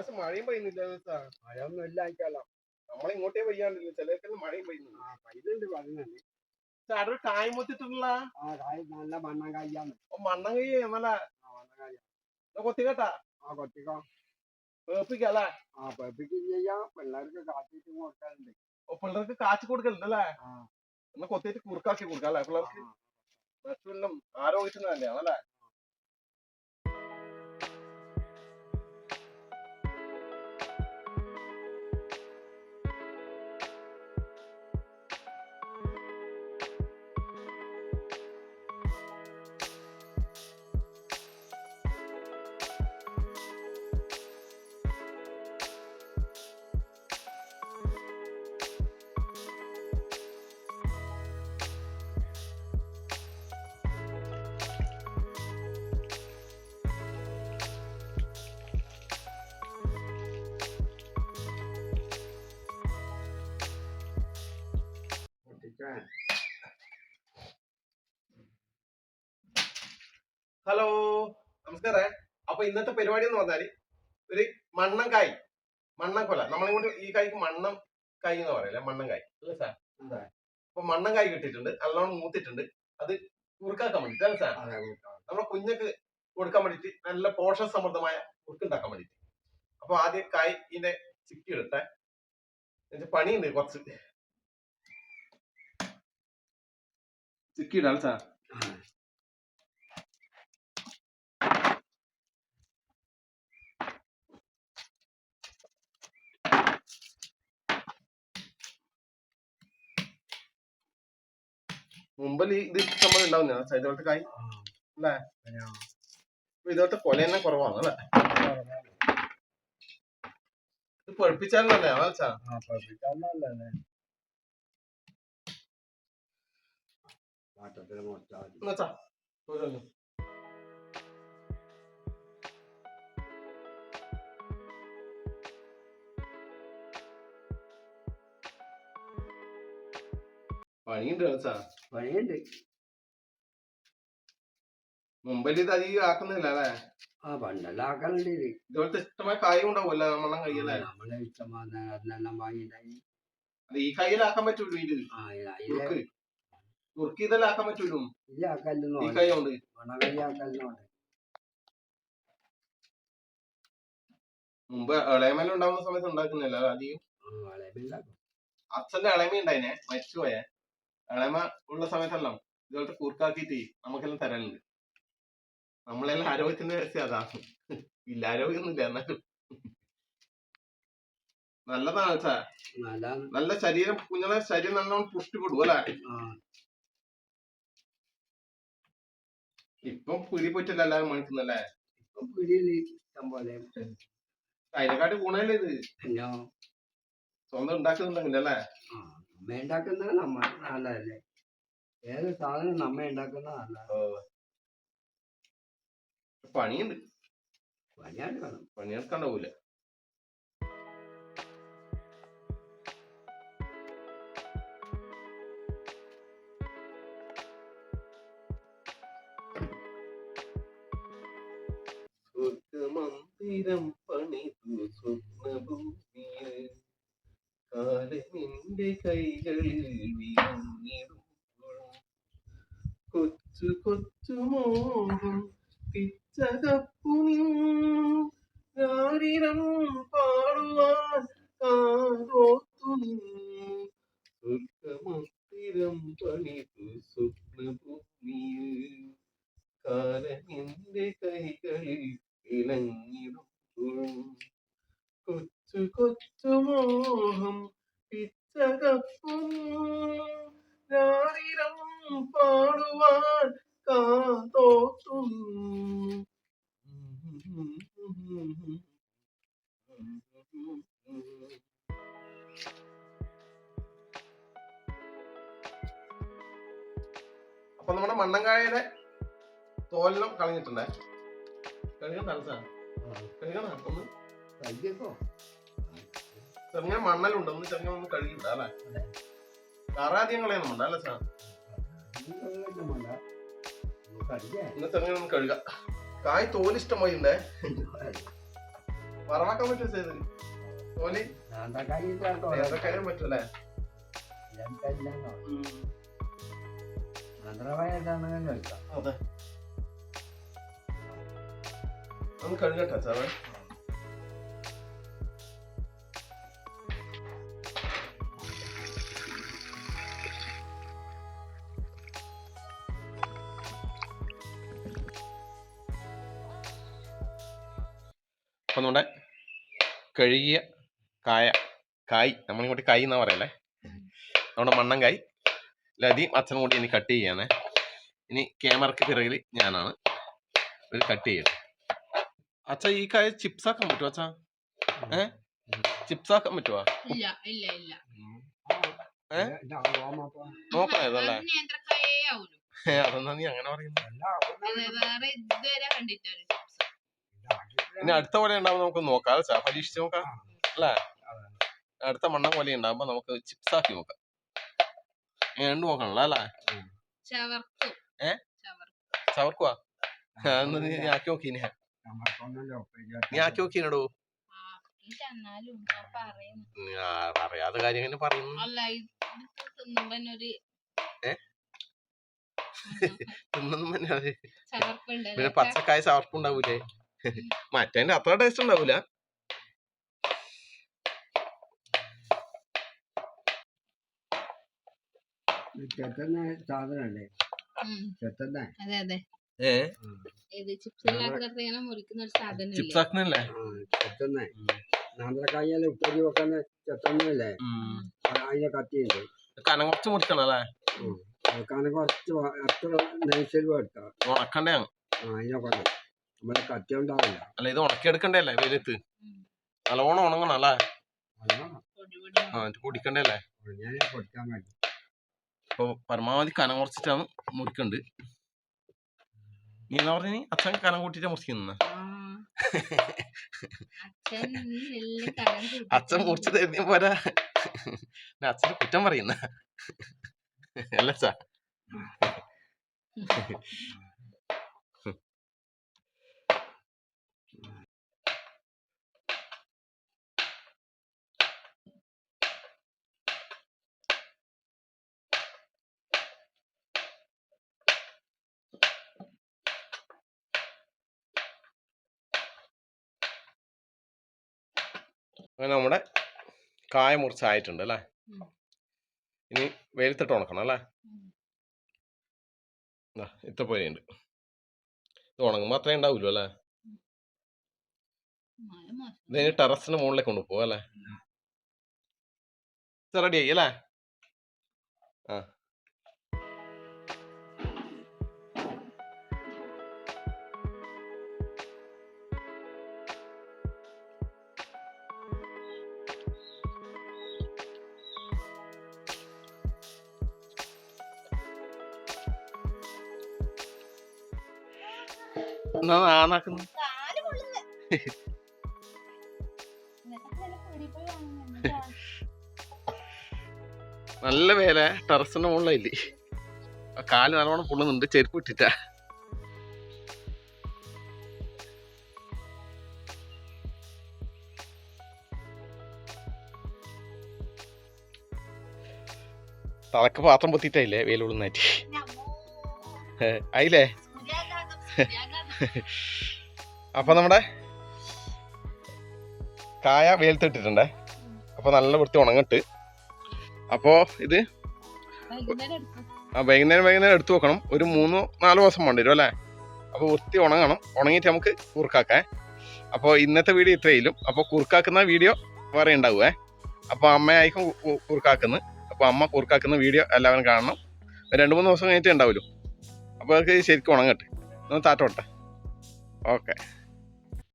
പക്ഷെ മഴയും പെയ്യുന്നില്ല മഴയൊന്നും ഇല്ല എനിക്കല്ലോ നമ്മളിങ്ങോട്ടേ പെയ്യാണ്ടില്ല ചിലർക്ക് മഴയും പെയ്യുന്നു ആ പൈലുണ്ട് പറയുന്നുണ്ട് ഒരു കായ് മുത്തിട്ടുള്ള? നല്ല മണ്ണം കായ്യാന്ന് മണ്ണം കൈ നല്ല ആ മണ്ണം കായ കൊത്തി കേട്ടാ ആ കൊത്തിക്കോ. പേപ്പിക്കല്ലേ ആ പെപ്പിക്കും ചെയ്യാം. പിള്ളേർക്ക് കാച്ചിട്ട് കൊടുക്കാറുണ്ട്. പിള്ളേർക്ക് കാച്ചു കൊടുക്കലുണ്ടല്ലേ എന്നാ കൊത്തിയിട്ട് കുറുക്കാക്കി കൊടുക്കാം അല്ലേ? പിള്ളേർക്ക്. മറ്റുള്ള ആരോഗ്യത്തിന് അല്ലേ? ഹലോ നമസ്കാരേ. അപ്പൊ ഇന്നത്തെ പരിപാടി എന്ന് പറഞ്ഞാൽ ഒരു മണ്ണം കായ്. മണ്ണം കൊല. നമ്മളിങ്ങോട്ട് ഈ കായ്ക്ക് മണ്ണം കായ് എന്ന് പറയല്ലേ? മണ്ണം കായ്. അല്ലേ സാർ. അപ്പൊ മണ്ണം കായ് കിട്ടിയിട്ടുണ്ട്. നല്ലോണം മൂത്തിട്ടുണ്ട്. അത് കുറുക്കാക്കാൻ വേണ്ടിട്ട് അല്ലേ സാർ? നമ്മുടെ കുഞ്ഞക്ക് കൊടുക്കാൻ വേണ്ടിട്ട് നല്ല പോഷക സമൃദ്ധമായ കുറുക്കുണ്ടാക്കാൻ വേണ്ടിട്ട്. അപ്പൊ ആദ്യം കായ് ഇതിന്റെ ചിക്കി എടുത്താൽ പണിയുണ്ട് കുറച്ച്. ചിക്കി ഇടാം സാർ മുമ്പിൽ ഇത് ഇഷ്ടംപോലെ ഉണ്ടാവുന്ന? ഇതുപോലത്തെ കായ് അല്ലേ? ഇതോട്ട് കൊല തന്നെ കുറവാണ് അല്ലേ? ഇത് ആ അതാ എന്നുവെച്ചാ ഓരോന്ന് പണിയുണ്ട് സാർ പണിയുണ്ട് മുമ്പിൽ ഇത് അധികം ആക്കുന്നില്ല അല്ലേ? ആ പണ്ടെല്ലാം ആക്കലുണ്ട് ഇത് ഇതുപോലത്തെ ഇഷ്ടമായ കായും ഉണ്ടാവുമല്ലോ നമ്മളെ കയ്യല്ലേ നമ്മളെ ഇഷ്ടമാണ് അതിനെല്ലാം വാങ്ങിയിട്ടായി അത് ഈ കയ്യിലാക്കാൻ പറ്റൂലോ ഇത് ആ കുറുക്ക് ഇതെല്ലാം ആക്കാൻ പറ്റൂലും? ഇല്ല ആക്കല്ലെന്നോ ഈ കൈ കൊണ്ട് മണകൈ ആക്കലിനോണ്ട് മുമ്പ് ഇളയമല ഉണ്ടാവുന്ന സമയത്ത് ഉണ്ടാക്കുന്നില്ല അധികം അച്ഛന്റെ ഇളമ ഉണ്ടായിനെ മരിച്ചുപോയെ. ഇളമ ഉള്ള സമയത്തെല്ലാം ഇതുപോലത്തെ കൂർക്കാക്കിട്ട് നമുക്കെല്ലാം തരലുണ്ട്. നമ്മളെല്ലാം ആരോഗ്യത്തിന്റെ രഹസ്യം അതാ. ഇല്ല ആരോഗ്യമൊന്നുമില്ല എന്നാലും. നല്ലതാണ് നല്ല ശരീരം കുഞ്ഞുങ്ങളെ ശരീരം നല്ലോണം പുഷ്ടിപ്പെടും അല്ലെ? ഇപ്പം പിടി പോയിട്ടല്ല എല്ലാവരും മണിക്കുന്നല്ലേ? ഇപ്പം പിടിയിൽ ഇഷ്ടം പോലെ അതിനെക്കാട്ടി ഗുണല്ലേ ഇത്? സ്വന്തം ഉണ്ടാക്കുന്നുണ്ടെങ്കിലല്ലേ നമ്മ ഉണ്ടാക്കുന്നത് നമ്മ നല്ലതല്ലേ. ഏത് സാധനം നമ്മ ഉണ്ടാക്കുന്ന നല്ല പണിയുണ്ട്. പണിയാണ്ട് വേണം പണിയെടുക്കാണ്ടാവൂല സ്വർഗമന്ദിരം പണിതു സ്വപ്നഭൂമിയിൽ കാലമിന്റെ കൈകളിൽ വിളങ്ങിടുമ്പോൾ കൊച്ചു കൊച്ചു മോഹം പിച്ചകപ്പുനിൻ ഗാരിരം പാടുവാൻ കാതോത്തു സ്വർഗമസ്ഥിരം പണിതു സ്വപ്നഭൂമിയിൽ കാലമിന്റെ കൈകളിൽ ഇളങ്ങിടുമ്പോൾ കൊച്ചു കൊച്ചു മോഹം പിച്ചകപ്പുനിൻ പാടുവാൻ കാതോത്തു അപ്പൊ നമ്മുടെ മണ്ണങ്കായയുടെ തോലിനും കളഞ്ഞിട്ടുണ്ടേ? കളിക്കാൻ തലസാ കഴുകാൻ ഒന്ന് കഴിക്കോ ചെറുങ്ങനെ മണ്ണലുണ്ട്. ഒന്ന് ചെറുങ്ങനെ ഒന്ന് കഴുകിയിട്ട അല്ലേ? കാറാദ്യം കളയുന്നുണ്ട് അല്ലേ സാർ? കഴിക്കേ ഇന്ന് ചെറുങ്ങനെ ഒന്ന് കഴുകാം. കായ് തോൽ ഇഷ്ടമായി ഉണ്ടേ വറവാക്കാൻ പറ്റുമോ ചെയ്ത് തോൽ? നേന്ത്രക്കായി പറ്റൂലേ? അതെ. ഒന്ന് കഴുകട്ടെ സാറേ. അപ്പം നമ്മുടെ കഴുകിയ കായ കായ് നമ്മളിങ്ങോട്ട് കായ് എന്നാ പറയല്ലേ? നമ്മുടെ മണ്ണൻ കായ്. ലതി അച്ഛനും കൂടി ഇനി കട്ട് ചെയ്യാനേ ഇനി ക്യാമറക്ക് പിറകിൽ ഞാനാണ്. ഒരു കട്ട് ചെയ്യുന്നത് അച്ഛ ഈ കായ ചിപ്സ് ആക്കാൻ പറ്റുമോ അച്ഛാ? ഏ? ചിപ്സ് ആക്കാൻ പറ്റുമോ ഇല്ല ഇല്ല ഇല്ല. ഏ? നോക്കണം ഇതല്ലേ അതെന്താ നീ അങ്ങനെ പറയുന്നത് അത് വേറെ ഇതുവരെ കണ്ടിട്ടൊരു chips. ഇനി അടുത്ത കൊല ഉണ്ടാവുമ്പോൾ നമുക്ക് നോക്കാം. പരീക്ഷിച്ച് നോക്കാം. അല്ലേ? അടുത്ത മണ്ണ കൊല ഉണ്ടാവുമ്പോ നമുക്ക് ചിപ്സ് ആക്കി നോക്കാം. രണ്ട് നോക്കണല്ലോ അല്ലേ? ചവർക്കും ഏ? ചവർക്കും ചവർക്കുവാ? അതൊന്ന് നീ ആക്കി നോക്കി നീ നീ ആക്കി നോക്കിനടോ ആ ഇത് എന്നാലും ഞാൻ പറയുന്നു. അറിയാത്ത കാര്യം ഇങ്ങനെ പറയുന്നു. അല്ല ഇത് തിന്നുമ്പോ ഒരു ഏ? തിന്നൊന്നും പിന്നെ അത് പിന്നെ പച്ചക്കായ ചവർപ്പുണ്ടാവൂലേ? മറ്റേ അത്ര ടേസ്റ്റ് ഉണ്ടാവൂല. ചെത്തുന്ന സാധനല്ലേ ഉം. ചെത്തുന്ന അതെ അതെ. ഏ? ഇത് ചിപ്സിലാക്കി ഇങ്ങനെ മുറിക്കുന്ന ഒരു സാധനം ചിപ്സ് ആക്കണല്ലേ? ചെത്തുന്ന നേന്ത്രക്കായൽ ഉപ്പേരി ചെത്തുന്നല്ലേ കത്തിയുണ്ട് കനം കുറച്ച് മുറിക്കണം അല്ലേ? വെക്കാനെ കുറച്ച് വ- എത്ര നൈസിൽ എടുക്കാം ഉണക്കണ്ടേ നമ്മളെ കത്തി ഉണ്ടാവില്ല. അല്ല ഇത് ഉണക്കിയെടുക്കണ്ടേ അല്ലേ വെയിലത്ത് നല്ലോണം ഉണങ്ങണം അല്ലേ? ആ ഇത് പൊടിക്കണ്ടേ അല്ലേ ഞാൻ കൊടുക്കാൻ വേണ്ടി അപ്പൊ പരമാവധി കനം കുറച്ചിട്ടാണ് മുറിക്കണ്ട്. നീ എന്നാ പറഞ്ഞു? അച്ഛൻ കനം കൂട്ടിട്ടാ മുറിക്കുന്ന അച്ഛൻ മുറിച്ച് തരുന്ന പോരാ. അച്ഛൻ അച്ഛന് കുറ്റം പറയുന്ന. അല്ല അച്ഛാ. അങ്ങനെ നമ്മുടെ കായ മുറിച്ചായിട്ടുണ്ട് അല്ലേ? ഇനി വെയിലത്തിട്ട് ഉണക്കണം അല്ലേ? ഇത്ത ദാ, ഇത്ര പോലെയുണ്ട് ഇത് ഉണങ്ങുമ്പോൾ അത്രയും ഉണ്ടാവുമല്ലോ അല്ലേ. ഇതിന് ടെറസിന് മുകളിലേക്ക് കൊണ്ടുപോകും അല്ലേ? റെഡി ആയി അല്ലേ? ആ. എന്നാ നല്ല വേല. ടെറസിന്റെ മുകളിലില്ലേ കാൽ നല്ലോണം പൊള്ളുന്നുണ്ട്. ചെരുപ്പ് ഇട്ടിട്ടാ. തലക്ക് പാത്രം പൊത്തിയിട്ടായില്ലേ വെയിലുള്ളുന്നായിട്ട് ഞമ്മോ. അപ്പൊ നമ്മുടെ കായ വെയിലത്തിട്ടിട്ടുണ്ടേ അപ്പൊ നല്ല വൃത്തി ഉണങ്ങിട്ട്. അപ്പോ ഇത്. ആ വൈകുന്നേരം വൈകുന്നേരം എടുത്തു വെക്കണം. ഒരു മൂന്നോ നാലോ ദിവസം വേണ്ടി വരും അല്ലേ? അപ്പോൾ വൃത്തി ഉണങ്ങണം. ഉണങ്ങിയിട്ട് നമുക്ക് കുറുക്കാക്കേ. അപ്പോൾ ഇന്നത്തെ വീഡിയോ ഇത്രയിലും. അപ്പോൾ കുറുക്കാക്കുന്ന വീഡിയോ വേറെ ഉണ്ടാവുമേ അപ്പോൾ അമ്മയായിരിക്കും കുറുക്കാക്കുന്നത് അപ്പോൾ അമ്മ കുറുക്കാക്കുന്ന വീഡിയോ എല്ലാവരും കാണണം. രണ്ട് മൂന്ന് ദിവസം കഴിഞ്ഞിട്ട് ഉണ്ടാവുമല്ലോ അപ്പോൾ അവർക്ക് ശരിക്കും ഉണങ്ങട്ടെ. ഒന്ന് താറ്റോട്ടെ ഓക്കെ.